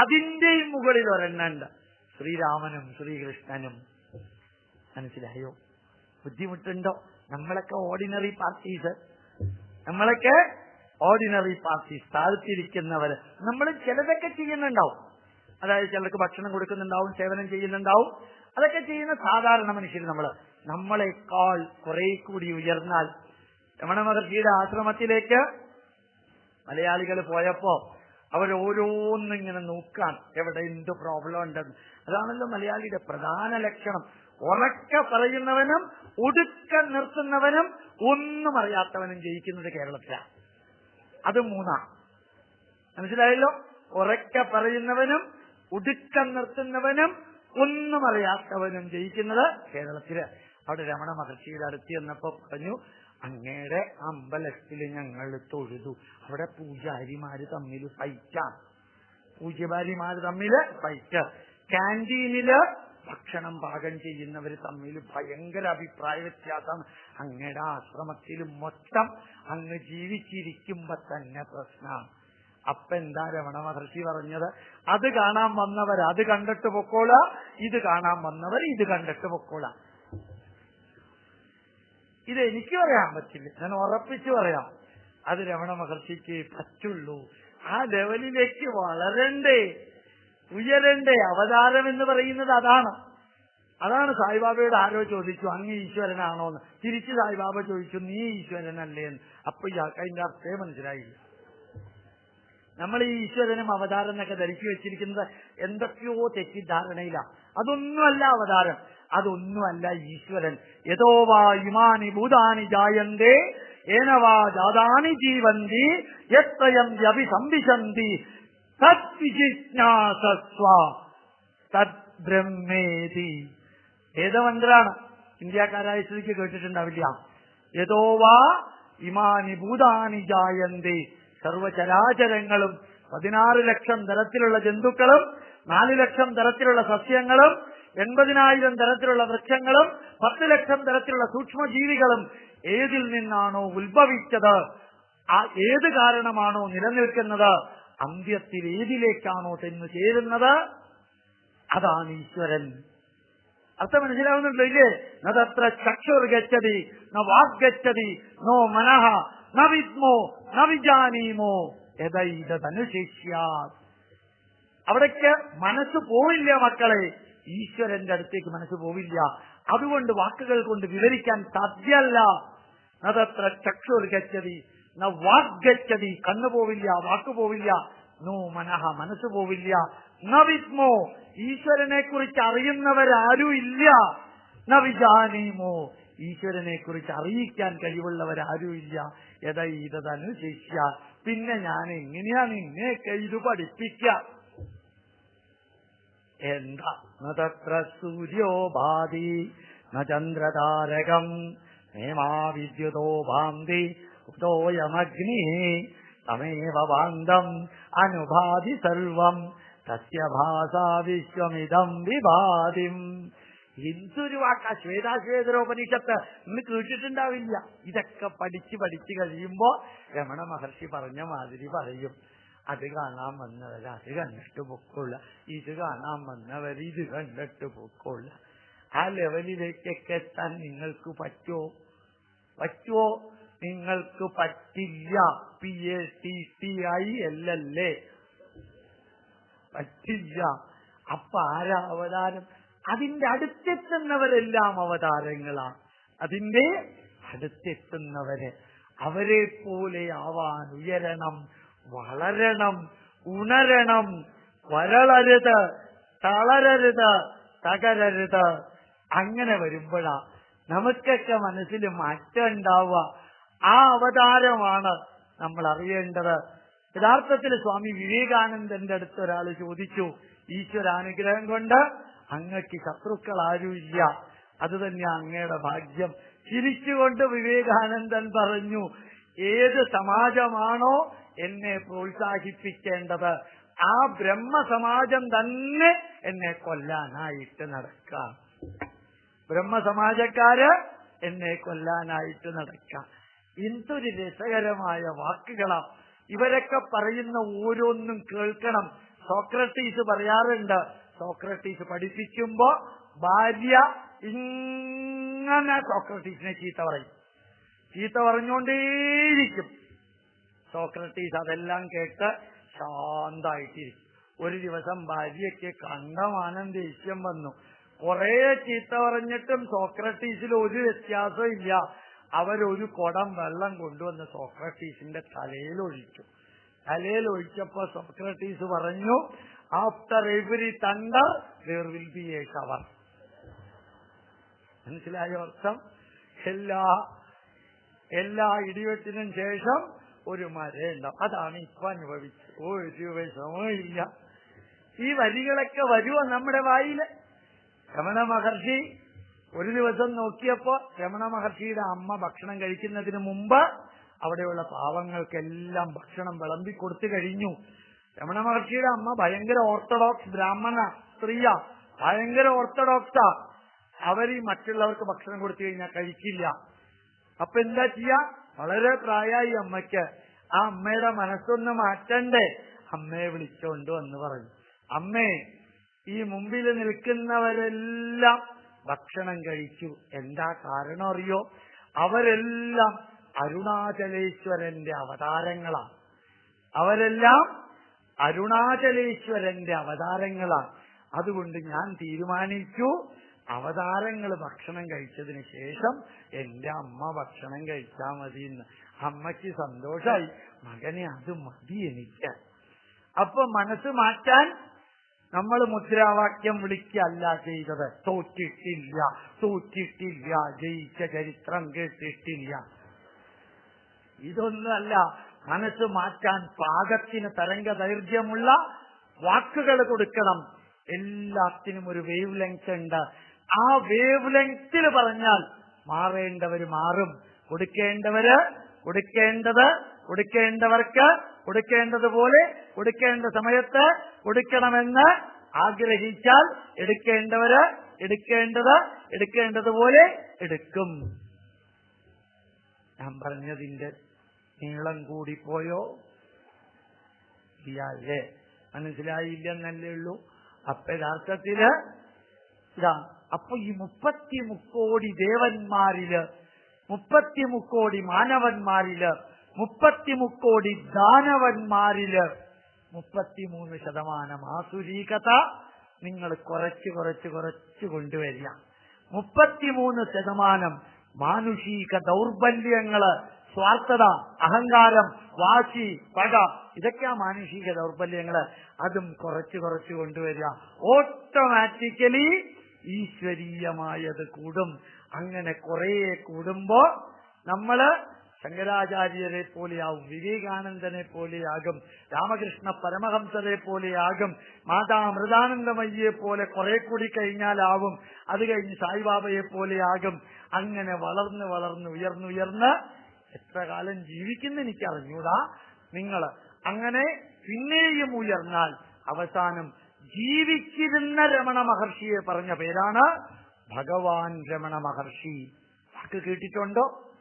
അതിന്റെയും മുകളിൽ ഒരെണ്ണണ്ട. ശ്രീരാമനും ശ്രീകൃഷ്ണനും. മനസ്സിലായോ? ബുദ്ധിമുട്ടുണ്ടോ? നമ്മളൊക്കെ ഓർഡിനറി പാർട്ടീസ് നമ്മളൊക്കെ ഓർഡിനറി പാർട്ടീസ് താഴ്ത്തിരിക്കുന്നവര് നമ്മൾ ചിലതൊക്കെ ചെയ്യുന്നുണ്ടാവും. അതായത് ചിലർക്ക് ഭക്ഷണം കൊടുക്കുന്നുണ്ടാവും സേവനം ചെയ്യുന്നുണ്ടാവും. അതൊക്കെ ചെയ്യുന്ന സാധാരണ മനുഷ്യർ നമ്മൾ നമ്മളെക്കാൾ കുറെ കൂടി ഉയർന്നാൽ. രമണ മഹർഷിയുടെ ആശ്രമത്തിലേക്ക് മലയാളികൾ പോയപ്പോ അവർ ഓരോന്നിങ്ങനെ നോക്കാൻ എവിടെ എന്ത് പ്രോബ്ലം ഉണ്ടെന്ന് അതാണല്ലോ മലയാളിയുടെ പ്രധാന ലക്ഷണം. ഉറക്ക പറയുന്നവനും ഒടുക്ക നിർത്തുന്നവനും ഒന്നും അറിയാത്തവനും ജയിക്കുന്നത് കേരളത്തിലാണ്. അത് മൂന്നാം. മനസ്സിലായല്ലോ? ഉറക്ക പറയുന്നവനും ഒടുക്കം നിർത്തുന്നവനും ഒന്നും അറിയാത്തവനും ജയിക്കുന്നത് കേരളത്തിൽ. അവിടെ രമണ മഹർഷിയുടെ അടുത്ത് ചെന്നപ്പോ പറഞ്ഞു അങ്ങയുടെ അമ്പലത്തിൽ ഞങ്ങൾ തൊഴുതു. അവിടെ പൂജാരിമാര് തമ്മിൽ ഫൈറ്റാണ് പൂജ്യഭാര്യമാര് തമ്മിൽ ഫൈറ്റ് ക്യാന്റീനിൽ ഭക്ഷണം പാകം ചെയ്യുന്നവര് തമ്മിൽ ഭയങ്കര അഭിപ്രായ വ്യത്യാസം. അങ്ങയുടെ ആശ്രമത്തിൽ മൊത്തം അങ്ങ് ജീവിച്ചിരിക്കുമ്പോ തന്നെ പ്രശ്നം. അപ്പൊ എന്താ രമണ മഹർഷി പറഞ്ഞത്? അത് കാണാൻ വന്നവർ അത് കണ്ടിട്ട് പൊക്കോള. ഇത് കാണാൻ വന്നവർ ഇത് കണ്ടിട്ട് പൊക്കോള. ഇത് എനിക്ക് പറയാൻ പറ്റില്ല. ഞാൻ ഉറപ്പിച്ചു പറയാം. അത് രമണ മഹർഷിക്ക് പറ്റുള്ളൂ. ആ ലെവലിലേക്ക് വളരണ്ടേ ഉയരണ്ടേ അവതാരം എന്ന് പറയുന്നത് അതാണ്. അതാണ് സായിബാബയോട് ആരോ ചോദിച്ചു അങ്ങ് ഈശ്വരനാണോ എന്ന് തിരിച്ച് സായിബാബ ചോദിച്ചു നീ ഈശ്വരനല്ലേ? എന്ന്. അപ്പൊ ഇയാൾക്ക് അതിന്റെ അർത്ഥേ മനസ്സിലായില്ല. നമ്മൾ ഈ ഈശ്വരനും അവതാരം എന്നൊക്കെ ധരിച്ചു വെച്ചിരിക്കുന്നത് എന്തൊക്കെയോ തെറ്റിദ്ധാരണയിലാണ് അതൊന്നുമല്ല അവതാരം. അതൊന്നുമല്ല ഈശ്വരൻ. യഥോ വാ ഇമാനി ഭൂതാനി ജായന്തേ ഏനവാ ജാതാനി ജീവന്തി എത്രയം അഭിസംവിശന്തി തദ്വിജിജ്ഞാസസ്വ തത് ബ്രഹ്മേതി. വേദമന്ത്രാണ്. ഇന്ത്യക്കാരായ സ്ഥിതിക്ക് കേട്ടിട്ടുണ്ടാവില്ല. യഥോ വാ ഇമാനി ഭൂതാനി ജായന്തി. സർവചരാചരങ്ങളും പതിനാറ് ലക്ഷം തരത്തിലുള്ള ജന്തുക്കളും നാല് ലക്ഷം തരത്തിലുള്ള സസ്യങ്ങളും എൺപതിനായിരം തരത്തിലുള്ള വൃക്ഷങ്ങളും പത്ത് ലക്ഷം തരത്തിലുള്ള സൂക്ഷ്മജീവികളും ഏതിൽ നിന്നാണോ ഉത്ഭവിച്ചത്? ആ ഏത് കാരണമാണോ നിലനിൽക്കുന്നത്? അന്ത്യത്തിൽ ഏതിലേക്കാണോ ചെന്ന് ചേരുന്നത്? അതാണ് ഈശ്വരൻ. അർത്ഥം മനസ്സിലാവുന്നുണ്ടോ ഇല്ലേ? നതത്ര ചക്ഷുർ ഗച്ഛതി ന വാക് നോ മനഹ ന വിദ്മോ ന വിജാനീമോ യഥൈതനുശേഷ്യാ അവിടേക്ക് മനസ്സ് പോവില്ല മക്കളെ. ഈശ്വരന്റെ അടുത്തേക്ക് മനസ്സ് പോവില്ല. അതുകൊണ്ട് വാക്കുകൾ കൊണ്ട് വിവരിക്കാൻ സാധ്യല്ല നതത്ര ചക്ഷുർ ഗച്ചതി ന വാഗ് ഗച്ഛതി കണ്ണു പോവില്ല വാക്ക് പോവില്ല. നോ മനഹ മനസ്സ് പോവില്ല. ന വിദ്മോ ഈശ്വരനെ കുറിച്ച് അറിയുന്നവരാരും ഇല്ല ന വിജാനീമോ ഈശ്വരനെ കുറിച്ച് അറിയിക്കാൻ കഴിവുള്ളവരാരും ഇല്ല യഥ ഇതनु പിന്നെ ഞാൻ എങ്ങനെയാണ് നിന്നെയൊക്കെ ഇത് പഠിപ്പിക്ക എന്താ നത്ര നന്ദ്രതാരകം ഭാതി ന ചന്ദ്രതാരകം നേമാ വിദ്യുതോ ഭാന്തി ഉദോയമഗ്നി തമേവ ഭാന്തം അനുഭാതി സർവം തസ്യ വിശ്വമിതം വിഭാതിം. എന്തൊരു വാക്കാ ശ്വേതാശ്വേതരോപനിഷത്ത് ഇന്ന് കേട്ടിട്ടുണ്ടാവില്ല. ഇതൊക്കെ പഠിച്ച് പഠിച്ച് കഴിയുമ്പോ രമണ മഹർഷി പറഞ്ഞ മാതിരി പറയും. അത് കാണാൻ വന്നവർ അത് കണ്ടിട്ട് പൊക്കൊള്ള ഇത് കാണാൻ വന്നവർ ഇത് കണ്ടിട്ട് പൊക്കൊള്ള ആ ലെവലിലേക്കൊക്കെ എത്താൻ നിങ്ങൾക്ക് പറ്റുമോ? പറ്റുമോ? നിങ്ങൾക്ക് പറ്റില്ല. P A T T I അല്ലല്ലേ? പറ്റില്ല. അപ്പൊ ആരാ അവതാരം? അതിന്റെ അടുത്തെത്തുന്നവരെല്ലാം അവതാരങ്ങളാണ് അതിന്റെ അടുത്തെത്തുന്നവര് അവരെ പോലെ ആവാൻ ഉയരണം. വളരണം ഉണരണം വരളരുത് തളരരുത് തകരരുത്. അങ്ങനെ വരുമ്പോഴാ നമുക്കൊക്കെ മനസ്സിൽ മാറ്റം ഉണ്ടാവുക. ആ അവതാരമാണ് നമ്മൾ അറിയേണ്ടത്. യഥാർത്ഥത്തിൽ സ്വാമി വിവേകാനന്ദന്റെ അടുത്ത് ഒരാൾ ചോദിച്ചു ഈശ്വരാനുഗ്രഹം കൊണ്ട് അങ്ങക്ക് ശത്രുക്കൾ ആരുമില്ല? അത് തന്നെയാ അങ്ങയുടെ ഭാഗ്യം. ചിരിച്ചുകൊണ്ട് വിവേകാനന്ദൻ പറഞ്ഞു ഏത് സമാജമാണോ എന്നെ പ്രോത്സാഹിപ്പിക്കേണ്ടത് ആ ബ്രഹ്മസമാജം തന്നെ എന്നെ കൊല്ലാനായിട്ട് നടക്കാം ബ്രഹ്മസമാജക്കാര് എന്നെ കൊല്ലാനായിട്ട് നടക്കാം എന്തൊരു രസകരമായ വാക്കുകളാ. ഇവരൊക്കെ പറയുന്ന ഓരോന്നും കേൾക്കണം. സോക്രട്ടീസ് പറയാറുണ്ട്. സോക്രട്ടീസ് പഠിപ്പിക്കുമ്പോ ഭാര്യ ഇങ്ങനെ സോക്രട്ടീസിനെ ചീത്ത പറയും. ചീത്ത പറഞ്ഞുകൊണ്ടേയിരിക്കും സോക്രട്ടീസ് അതെല്ലാം കേട്ട് ശാന്തായിട്ടിരിക്കും. ഒരു ദിവസം ഭാര്യയ്ക്ക് കണ്ടമാനം ദേഷ്യം വന്നു. കുറെ ചീത്ത പറഞ്ഞിട്ടും സോക്രട്ടീസിൽ ഒരു വ്യത്യാസവും ഇല്ല അവരൊരു കുടം വെള്ളം കൊണ്ടുവന്ന് സോക്രട്ടീസിന്റെ തലയിൽ ഒഴിച്ചു. തലയിൽ ഒഴിച്ചപ്പോ സോക്രട്ടീസ് പറഞ്ഞു after every thunder there will be a cover മനസ്സിലായ വർഷം എല്ലാ എല്ലാ ഇടിവെട്ടിനും ശേഷം ഒരു മരയുണ്ടാവും. അതാണ് ഇപ്പൊ അനുഭവിച്ചത്. ഒരു ഇല്ല. ഈ വരികളൊക്കെ വരുവോ നമ്മുടെ വായിൽ? രമണ മഹർഷി ഒരു ദിവസം നോക്കിയപ്പോ രമണ മഹർഷിയുടെ അമ്മ ഭക്ഷണം കഴിക്കുന്നതിന് മുമ്പ് അവിടെയുള്ള പാവങ്ങൾക്കെല്ലാം ഭക്ഷണം വിളമ്പി കൊടുത്തു കഴിഞ്ഞു. രമണ മഹർഷിയുടെ അമ്മ ഭയങ്കര ഓർത്തഡോക്സ് ബ്രാഹ്മണ സ്ത്രീയ. ഭയങ്കര ഓർത്തഡോക്സാ. അവർ മറ്റുള്ളവർക്ക് ഭക്ഷണം കൊടുത്തു കഴിഞ്ഞാൽ കഴിക്കില്ല. അപ്പൊ എന്താ ചെയ്യാ? വളരെ പ്രായമായി അമ്മയ്ക്ക്. ആ അമ്മയുടെ മനസ്സൊന്ന് മാറ്റണ്ടേ? അമ്മയെ വിളിച്ചോണ്ട് എന്ന് പറഞ്ഞു. അമ്മേ ഈ മുമ്പിൽ നിൽക്കുന്നവരെല്ലാം ഭക്ഷണം കഴിച്ചു. എന്താ കാരണം അറിയോ? അവരെല്ലാം അരുണാചലേശ്വരന്റെ അവതാരങ്ങളാണ് അവരെല്ലാം അരുണാചലേശ്വരന്റെ അവതാരങ്ങളാണ് അതുകൊണ്ട് ഞാൻ തീരുമാനിച്ചു. അവതാരങ്ങൾ ഭക്ഷണം കഴിച്ചതിന് ശേഷം എന്റെ അമ്മ ഭക്ഷണം കഴിച്ചാ മതി എന്ന് അമ്മയ്ക്ക് സന്തോഷായി. മകനെ അത് മതി എനിക്ക്. അപ്പൊ മനസ്സ് മാറ്റാൻ നമ്മൾ മുദ്രാവാക്യം വിളിക്കല്ല ചെയ്തത്. തോറ്റിട്ടില്ല തോറ്റിട്ടില്ല ജയിച്ച ചരിത്രം കേട്ടിട്ടില്ല. ഇതൊന്നുമല്ല. മനസ്സ് മാറ്റാൻ പാകത്തിന് തരംഗ ദൈർഘ്യമുള്ള വാക്കുകൾ കൊടുക്കണം. എല്ലാത്തിനും ഒരു വേവ് ലെങ്ത് ഉണ്ട്. ആ വേവ് ലെങ്ത്തിൽ പറഞ്ഞാൽ മാറേണ്ടവര് മാറും. കൊടുക്കേണ്ടവര് കൊടുക്കേണ്ടത് കൊടുക്കേണ്ടവർക്ക് കൊടുക്കേണ്ടതുപോലെ കൊടുക്കേണ്ട സമയത്ത് കൊടുക്കണമെന്ന് ആഗ്രഹിച്ചാൽ എടുക്കേണ്ടവര് എടുക്കേണ്ടത് എടുക്കേണ്ടതുപോലെ എടുക്കും. ഞാൻ പറഞ്ഞതിന്റെ നീളം കൂടിപ്പോയോ ഇല്ലേ മനസ്സിലായില്ലെന്നല്ലേ ഉള്ളൂ. അപ്പൊ യഥാർത്ഥത്തിൽ ഇതാ അപ്പൊ ഈ മുപ്പത്തി മുക്കോടി ദേവന്മാരിൽ മുപ്പത്തി മുക്കോടി മാനവന്മാരിൽ മുപ്പത്തി മുക്കോടി ദാനവന്മാരിൽ മുപ്പത്തിമൂന്ന് ശതമാനം ആസുരീകത നിങ്ങൾ കുറച്ച് കുറച്ച് കുറച്ച് കൊണ്ടുവരിക. മുപ്പത്തിമൂന്ന് ശതമാനം മാനുഷിക ദൗർബല്യങ്ങൾ സ്വാർത്ഥത അഹങ്കാരം വാശി പക ഇതൊക്കെയാ മാനുഷിക ദൗർബല്യങ്ങൾ. അതും കുറച്ച് കുറച്ച് കൊണ്ടുവരിക. ഓട്ടോമാറ്റിക്കലി ഈശ്വരീയമായത് കൂടും. അങ്ങനെ കുറേ കൂടുമ്പോ നമ്മൾ ശങ്കരാചാര്യരെ പോലെയാവും വിവേകാനന്ദനെ പോലെയാകും രാമകൃഷ്ണ പരമഹംസരെ പോലെയാകും മാതാ അമൃതാനന്ദമയ്യെ പോലെ കുറെ കൂടി കഴിഞ്ഞാലാവും അത് കഴിഞ്ഞ് സായിബാബയെ പോലെയാകും. അങ്ങനെ വളർന്ന് വളർന്ന് ഉയർന്നുയർന്ന് എത്ര കാലം ജീവിക്കുന്ന എനിക്ക് അറിഞ്ഞൂടാ നിങ്ങൾ അങ്ങനെ പിന്നെയും ഉയർന്നാൽ അവസാനം ജീവിച്ചിരുന്ന രമണ മഹർഷിയെ പറഞ്ഞ പേരാണ് ഭഗവാൻ രമണ മഹർഷി. വാക്ക് കേട്ടിട്ടുണ്ടോ?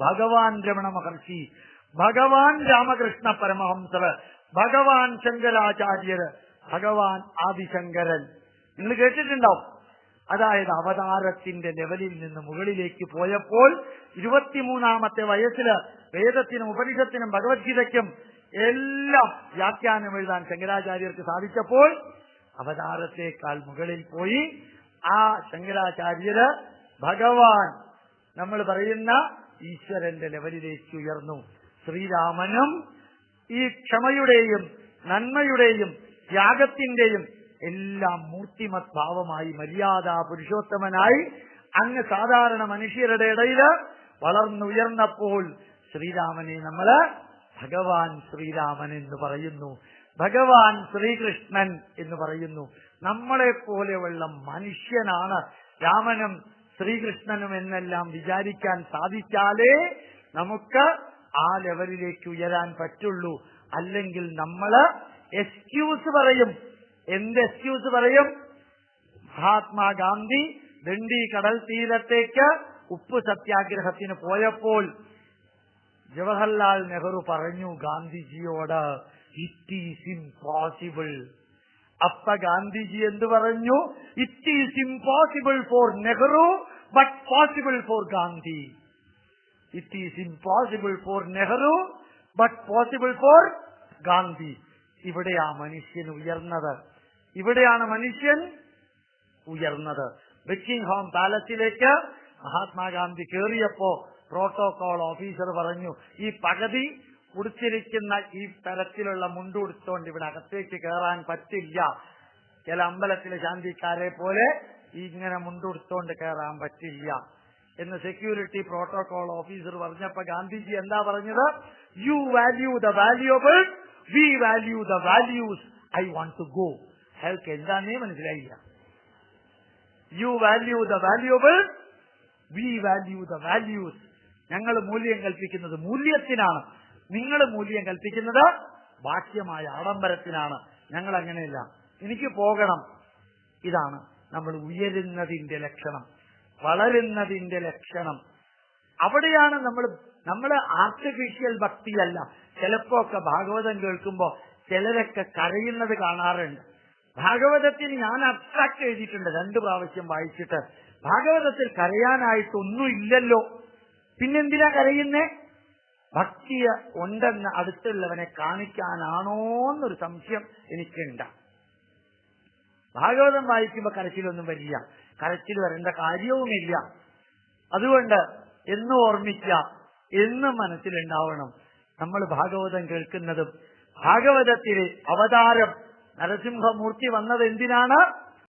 ഭഗവാൻ രമണ മഹർഷി ഭഗവാൻ രാമകൃഷ്ണ പരമഹംസർ ഭഗവാൻ ശങ്കരാചാര്യര് ഭഗവാൻ ആദിശങ്കരൻ. നിങ്ങൾ കേട്ടിട്ടുണ്ടാവും. അതായത് അവതാരത്തിന്റെ ലെവലിൽ നിന്ന് മുകളിലേക്ക് പോയപ്പോൾ ഇരുപത്തിമൂന്നാമത്തെ വയസ്സിൽ വേദത്തിനും ഉപനിഷത്തിനും ഭഗവത്ഗീതയ്ക്കും എല്ലാം വ്യാഖ്യാനം എഴുതാൻ ശങ്കരാചാര്യർക്ക് സാധിച്ചപ്പോൾ അവതാരത്തെക്കാൾ മുകളിൽ പോയി ആ ശങ്കരാചാര്യര് ഭഗവാൻ നമ്മൾ പറയുന്ന ഈശ്വരന്റെ ലെവലിലേക്ക് ഉയർന്നു. ശ്രീരാമനും ഈ ക്ഷമയുടെയും നന്മയുടെയും ത്യാഗത്തിന്റെയും എല്ലാം മൂർത്തിമത് ഭാവമായി മര്യാദ പുരുഷോത്തമനായി അങ്ങ് സാധാരണ മനുഷ്യരുടെ ഇടയിൽ വളർന്നുയർന്നപ്പോൾ ശ്രീരാമനെ നമ്മൾ ഭഗവാൻ ശ്രീരാമൻ എന്ന് പറയുന്നു. ഭഗവാൻ ശ്രീകൃഷ്ണൻ എന്ന് പറയുന്നു. നമ്മളെ പോലെയുള്ള മനുഷ്യനാണ് രാമനും ശ്രീകൃഷ്ണനും എന്നെല്ലാം വിചാരിക്കാൻ സാധിച്ചാലേ നമുക്ക് ആ ലെവലിലേക്ക് ഉയരാൻ പറ്റുള്ളൂ. അല്ലെങ്കിൽ നമ്മൾ എക്സ്ക്യൂസ് പറയും. എന്ത് എക്സ്ക്യൂസ് പറയും? മഹാത്മാഗാന്ധി ദണ്ഡി കടൽ തീരത്തേക്ക് ഉപ്പ് സത്യാഗ്രഹത്തിന് പോയപ്പോൾ ജവഹർലാൽ നെഹ്റു പറഞ്ഞു ഗാന്ധിജിയോട് ഇറ്റ് ഈസ് ഇംപോസിബിൾ അപ്പ ഗാന്ധിജി എന്ത് പറഞ്ഞു? It is impossible for Nehru but possible for Gandhi. It is impossible for Nehru but possible for Gandhi. ഇവിടെയാ മനുഷ്യൻ ഉയർന്നത്. ഇവിടെയാണ് മനുഷ്യൻ ഉയർന്നത്. ബക്കിംഗ്ഹാം പാലസിലേക്ക് മഹാത്മാഗാന്ധി കയറിയപ്പോ പ്രോട്ടോകോൾ ഓഫീസർ പറഞ്ഞു ഈ പകുതി കുടിച്ചിരിക്കുന്ന ഈ തരത്തിലുള്ള മുണ്ടുടുത്തോണ്ട് ഇവിടെ അകത്തേക്ക് കയറാൻ പറ്റില്ല. ചില അമ്പലത്തിലെ ശാന്തിക്കാരെ പോലെ ഇങ്ങനെ മുണ്ടുടുത്തോണ്ട് കയറാൻ പറ്റില്ല. എന്ന് സെക്യൂരിറ്റി പ്രോട്ടോകോൾ ഓഫീസർ പറഞ്ഞപ്പോ ഗാന്ധിജി എന്താ പറഞ്ഞത്? You value the valuable we value the values I want to go അയാൾക്ക് എന്താന്നേ മനസ്സിലായില്ല. You value the valuable we value the values ഞങ്ങൾ മൂല്യം കൽപ്പിക്കുന്നത് മൂല്യത്തിനാണ്. നിങ്ങൾ മൂല്യം കൽപ്പിക്കുന്നത് ബാഹ്യമായ ആഡംബരത്തിനാണ്. ഞങ്ങൾ അങ്ങനെയല്ല എനിക്ക് പോകണം. ഇതാണ് നമ്മൾ ഉയരുന്നതിന്റെ ലക്ഷണം. വളരുന്നതിന്റെ ലക്ഷണം. അവിടെയാണ് നമ്മൾ നമ്മൾ ആർട്ടിഫിഷ്യൽ ഭക്തിയല്ല. ചിലപ്പോ ഒക്കെ ഭാഗവതം കേൾക്കുമ്പോ ചിലരൊക്കെ കരയുന്നത് കാണാറുണ്ട്. ഭാഗവതത്തിന് ഞാൻ അബ്സ്ട്രാക്ട് എഴുതിയിട്ടുണ്ട്. രണ്ടു പ്രാവശ്യം വായിച്ചിട്ട്. ഭാഗവതത്തിൽ കരയാനായിട്ടൊന്നും ഇല്ലല്ലോ. പിന്നെന്തിനാ കരയുന്നേ? ഭക്തിയ ഉണ്ടെന്ന് അടുത്തുള്ളവനെ കാണിക്കാനാണോ എന്നൊരു സംശയം എനിക്കുണ്ട്. ഭാഗവതം വായിക്കുമ്പോ കരച്ചിലൊന്നും വരില്ല. കരച്ചിൽ വരേണ്ട കാര്യവുമില്ല. അതുകൊണ്ട് എന്ന് ഓർമ്മിക്കുക എന്ന് മനസ്സിലുണ്ടാവണം. നമ്മൾ ഭാഗവതം കേൾക്കുന്നതും ഭാഗവതത്തിലെ അവതാരം നരസിംഹമൂർത്തി വന്നത് എന്തിനാണ്